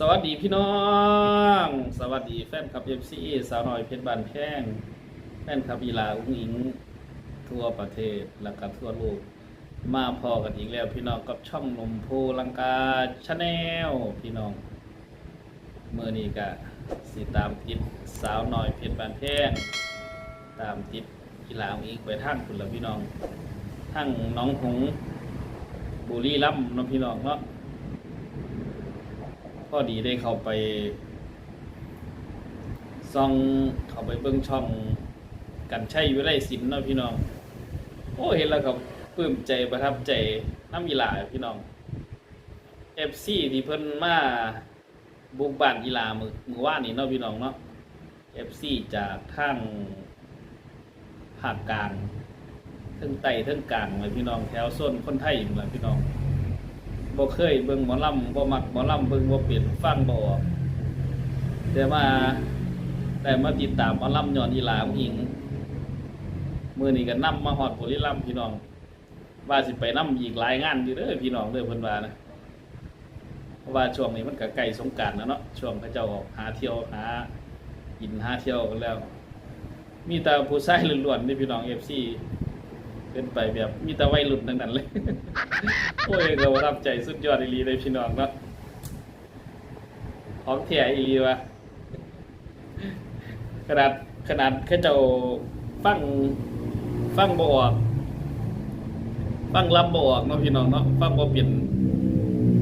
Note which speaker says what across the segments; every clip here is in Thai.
Speaker 1: สวัสดีพี่น้อง สวัสดีแฟนคลับเอฟซีสาวน้อยเพชรบานแพงแฟนคลับอีลาอุ้งอิง ทั่วประเทศและก็ทั่วโลกมาพอกันอีกแล้วพี่น้องกับช่องนมโพลังกาชาแนลพี่น้องเมื่อนี้ก็สิตามติดสาวน้อยเพชรบานแพงตามติดอีลาอุ้งอิงไปทางคุณละพี่น้องทั้งน้องหงบุรีรัมย์น้องพี่น้องเนาะ พอดีได้เข้าไปซองเข้าไปเบิ่งช่องกันใช้วิไลศิลป์เนาะพี่น้อง โอ้เห็นแล้วก็ปลื้มใจประทับใจน้ำอีหลาพี่น้อง FC ที่เพิ่นมาบุกบ้านอีหลามือมือว่านี่เนาะพี่น้องเนาะ FC จากทางภาคกลางทั้งไต้เทั้งกลางเลยพี่น้องแถวโซนคนไทยนี่แหละพี่น้อง บ่เคยเบิ่งหมอลำบ่มักหมอลำเบิ่งบ่เป็นฟังบ่ออกแต่มาแต่มาติดตามหมอลำย้อนอีหลาของหญิงมือนี้ก็นำมาฮอดบุรีรัมย์พี่น้อง ว่าสิไปนํอีกหลายงานอยู่เด้อพี่น้องเด้อเพิ่นว่านะเพราะว่าช่วงนี้มันก็ใกล้สงกรานต์แล้วเนาะช่วงเขาเจ้าออกหาเที่ยวหากินหาเที่ยวกันแล้ว มีแต่ผู้ชายล้วนๆนี่พี่น้อง FC เป็นไปแบบมีแต่วัยรุ่นทั้งนั้นเลย โอ้ยเรารับใจสุดยอดอีลีเลยพี่น้องเนาะของแท้อีลีวะขนาดขนาดแค่เจ้าฟังฟังบออกฟังลำบ่ออกเนาะพี่น้องเนาะฟังบ่เป็น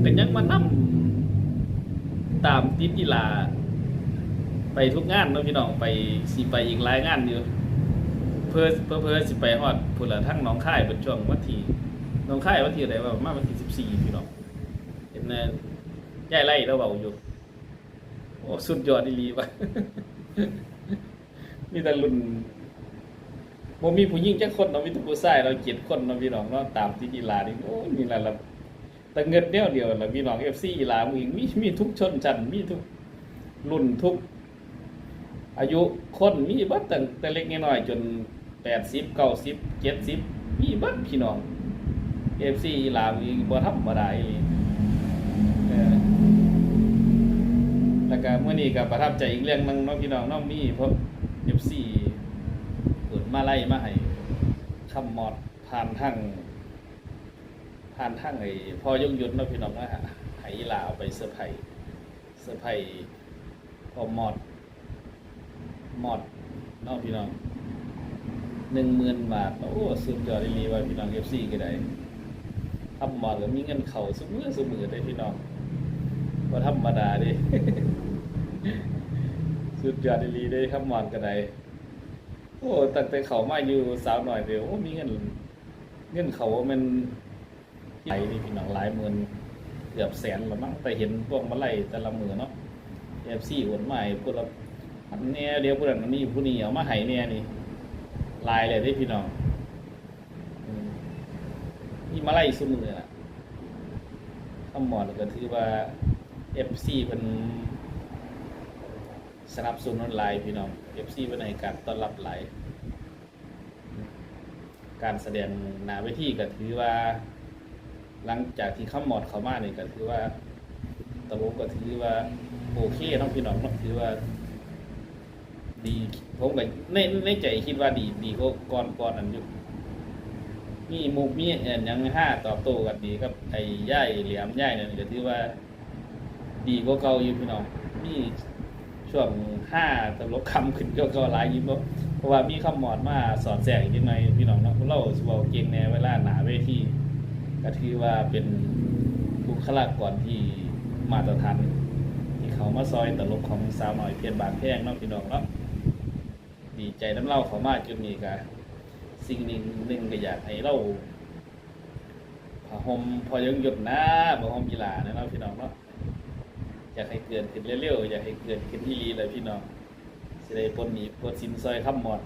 Speaker 1: แต่ยังมานํตามติดอีลา ไปทุกงานเนาะพี่น้องไปสิไปอีกหลายงานอยู่ เพื่อเพื่อเพอสิไปฮอดพุ่นละทั้งหน้องค่ายเป็นช่วงวันที่หน้องค่ายวันที่อะไรว่าประมาวันที่สิบสี่พี่น้องเห็นนะย่ายไล่เราเบาอยู่โอ้สุดยอดอีหลีวะมีแต่รุ่นบ่มีผู้หญิงจักคนเนาะมีแต่ผู้ชายเราเจ็ดคนเนาะพี่น้องเนาะตามที่กีฬานี่โอ้มีนั่นละแต่เงินเดียวเดียวละพี่น้อง FC กีฬามึงมีมีทุกชนชั้นมีทุกรุ่นทุก อายุคนมีบัดตั้งแต่เล็กน้อยจน แปดสิบเก้าสิบเจ็ดสิบมีเบัดพี่น้องเอฟซีลาวอีบ่ธรรมดาอีหลีเออแล้วก็เมื่อนี้ก็ประทับใจอีกเรื่องนึงเนาะพี่น้องน้องมีเพราะเอฟซีเปิดมาไล่มาให้คำมอดผ่านทางผ่านทางไอ้พ่อยงยุทธเนาะพี่น้องว่าให้อีหลาเอาไปเซอร์ไพรส์เซอร์ไพรส์พ่อมอดหมดเน้องพี่น้อง หนึ่งหมื่นบาท โอ้สุดยอดดีว่าพี่น้องเอฟซีก็ได้ทำหมอดแล้วมีเงินเข่าสมือสมือได้พี่น้องว่าธรรมดาดิสุดยอดดีได้ทำหมอดก็ได้โอ้ตั้งแต่เขามาอยู่สาวหน่อยเดียวโอ้มีเงินเงินเขามันไหลนี่พี่น้องหลายหมื่นเกือบแสนละมั้งแต่เห็นพวกมาไล่แต่ละมือเนาะเอฟซีอนมาให้พวกเราอันเนี้ยเดี๋ยวผู้นั้นมีผู้นี้เอามาให้เนี่ยนี่ ลายเลยได้พี่น้องนี่มาไล่ซุมือน่ะคำหมอดก็ถือว่าเอฟซีเป็นสนับสนุนหลายพี่น้องเอฟซีเป็นในการต้อนรับหลายการแสดงหนาเวทีก็ถือว่า หลังจากที่ข้ามหมอดเขามาเนี่ยก็ถือว่าตลกก็ถือว่าโอเคน้องพี่น้องนถือว่า ดีผมก็ในในใจคิดว่าดีดีก็ก่อนก่อนนั้นอยู่มีมุกมีเอ็นยังห้าตอบโต้กันดีครับไอ้ย่ายเหลี่ยมย่ายเนี่ยก็ถือว่า ดีก็เก่าอยู่พี่น้องมีช่วงห้าตลกคำขึ้นก็ก็หลายยิ้มเพราะว่ามีคำหมอดมาสอนแสงอีกนิดหน่อยพี่น้องเนาะเราสเวาเก่งในเวลาหนาเวทีก็ถือว่าเป็นบุคลากรที่มาตรฐานที่เขามาซอยตลกของสาวหน่อยเพียนบางแพงเนาะพี่น้องเนาะ ดีใจน้ำเล่าเขามาจุดนี้กะสิ่งหนึ่งหนึ่งก็อยากให้เราพอหมพอยังหยดนะพอหมกีฬาเนาะพี่น้องเนาะอยากให้เกิดขึ้นเร็วๆอยากให้เกิดขึ้นที่ลีเลยพี่น้องสิได้ปลดหนีปลดสินซอยข้ามหมด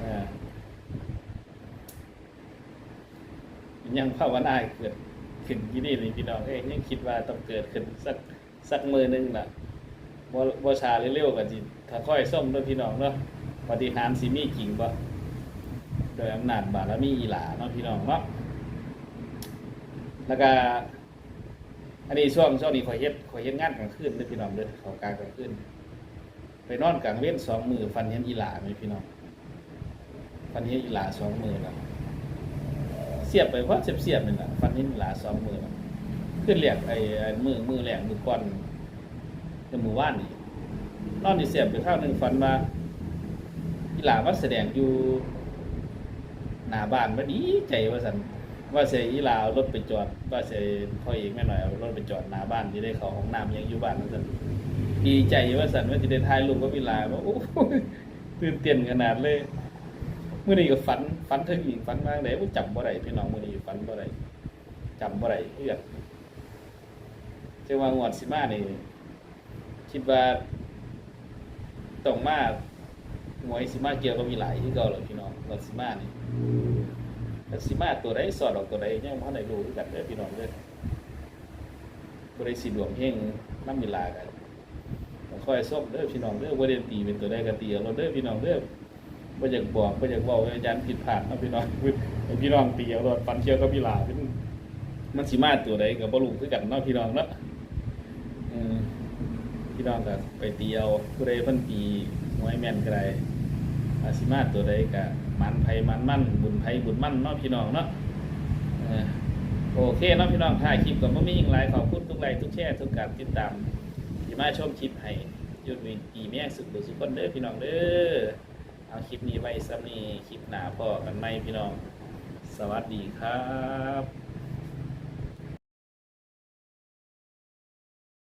Speaker 1: อายังภาวนาเกิดขึ้นที่นี่เลยพี่น้องเอ้ยยังคิดว่าต้องเกิดขึ้นสักสักมือหนึงล่ะ บ่บ่ชาเร็วๆกันสิถ้าค่อยส้มด้วยพี่น้องเนาะปฏิหารสิมีจริงบ่โดยอำนาจบารมีอีหลาเนาะพี่น้องเนาะแล้วก็อันนี้ช่วงช่วงนี้ขอยเฮ็ดขอยเฮ็ดงานกลางคืนเด้อพี่น้องเด้อเขากลางกลางคืนไปนอนกลางเว้นสองมือฟันเห็นอีหลาไหมพี่น้องฟันเห็นอีหลาสองมือแล้วเสียบไปเพราะเสียบเสียบนี่แหละฟันเห็นอีหลาสองมือแล้วขึ้นเรียกไอ้ไอ้มือมือแหลงมือก้อน ในมือว่านนี่นอนนี่เสียบไปข้าวหนึ่งฟันมาอีหลามาแสดงอยู่หน้าบ้านว่าดีใจว่าสันว่าเสียอีลารถไปจอดว่าเสียพ่อเอกแม่หน่อยเอารถไปจอดหน้าบ้านที่ได้เขาของน้ำยังอยู่บ้านนั่นสันดีใจว่าสันว่าจะได้ถ่ายรูปกับอีลาว่าโอ้ตื่นเต้นขนาดเลยเมื่อนี้ก็ฝันฝันถึงอีกฝันมากเลยว่าจำบ่ได้พี่น้องเมื่อนี้ฝันบ่ได้จำบ่ได้เอื้อนเจ้าว่างวดสิมาเนี่ คิดว่าต้องมาหวยสิมาเกี่ยวกับมีหลายที่เก่าเลยพี่น้องงวดสิมานี่แต่สิมาตัวใดสอดออกตัวใดยังบ่ได้รู้คือกันเด้อพี่น้องเด้อบ่ได้สิดวงเฮงน้ำเวลากันต้องคอยซบเด้อพี่น้องเด้อบ่ได้ตีเป็นตัวใดก็ตีเอาเด้อพี่น้องเด้อบ่อยากบอกบ่อยากเว้าให้อาจารย์ผิดพลาดนะพี่น้องพี่น้องตีเอารถฟันเชียวกับพี่ลาเป็นมันสิมาตัวใดก็บ่รู้คือกันเนาะพี่น้องเนาะอืม พี่น้องก็ไปตีเอาผู้ใดเพิ่นตีหวยแม่นก็ได้อาสิมาตัวใดกะมันไผมันมั่นบุญไผบุญมั่นเนาะพี่น้องเนาะโอเคเนาะพี่น้องถ่ายคลิปก่อนว่ามีอย่างไรขอบคุณทุกไลค์ทุกแชร์ทุกการติดตามที่มาชมคลิปให้ยุดมีอีแม่สุดบุสุคนเด้อพี่น้องเด้อเอาคลิปนี้ไว้ซ้ำนี้คลิปหนาพอกันไหมพี่น้อง สวัสดีครับ